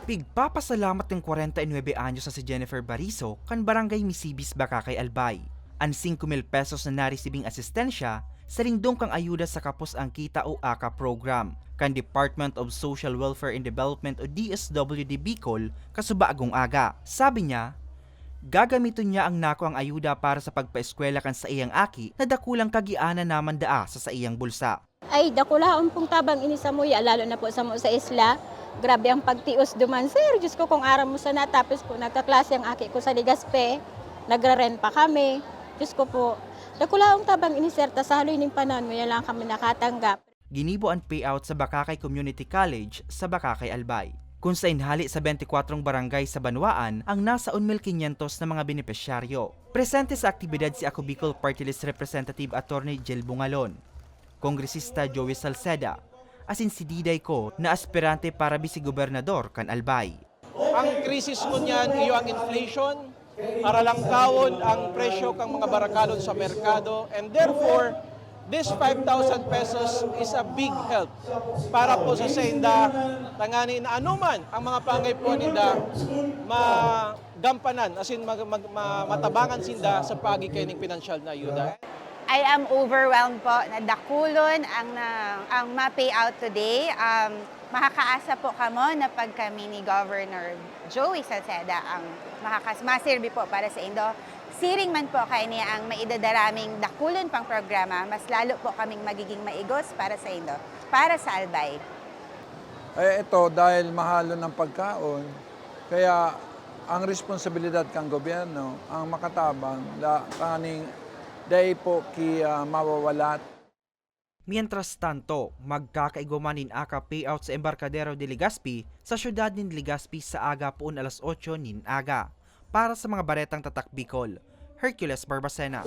Pigpapasalamat ng 49 anyos sa si Jennifer Bariso kan Barangay Misibis Bakakay Albay. Ang 5 mil pesos na narisibing asistensya sa lingdong kang ayuda sa Kapos ang Kita o AKA program kan Department of Social Welfare and Development o DSWD Bicol kasuba agong aga. Sabi niya, gagamiton niya ang nako ang ayuda para sa pagpaeskwela kan sa iyang aki na dakulang kagiana naman daa sa sa iyang bulsa. Ay, dakulaon pong tabang ini sa muya, lalo na po sa mo sa isla. Grabe ang pagtios duman, sir. Diyos ko, kung araw mo sa natapos po, nagkaklase ang aki ko sa Ligaspe. Nagra-rent pa kami. Diyos ko po, dakulaong tabang ini, sir. Tas sa haloy ng panahon mo, lang kami nakatanggap. Ginibo ang payout sa Bakakay Community College sa Bakakay Albay. Kung sa inhali sa 24 barangay sa Banwaan ang nasa 1,500 na mga benepisyaryo. Presente sa aktibidad si Ako Bicol Party List Representative Attorney Jill Bungalon, Kongresista Joey Salceda, asin si Diday ko na aspirante para bisi-gobernador kan Albay. Ang krisis mo niyan, iyo ang inflation, para lang kawon ang presyo kang mga barakalon sa merkado and therefore this 5,000 pesos is a big help para po sa senda tangani na anuman ang mga pangay po ninda magampanan as in mag, mag- ma- matabangan sinda sa pagi kay ning financial na ayuda. I am overwhelmed po na dakulon ang na, ang ma-payout today. Um, makakaasa po kamo na pag kami ni Governor Joey Salceda ang makakas masirbi po para sa Indo. Siring man po kay niya ang maidadaraming dakulon pang programa, mas lalo po kaming magiging maigos para sa Indo, para sa Albay. Eh ito dahil mahalo ng pagkaon, kaya ang responsibilidad kang gobyerno, ang makatabang, la, kaning dahil po ki ah, mawawalat Mientras tanto, magkakaiguman nin aka payout sa Embarcadero de Legazpi sa syudad nin Legazpi sa aga poon alas 8 nin aga. Para sa mga baretang tatak Bicol, Hercules Barbacena.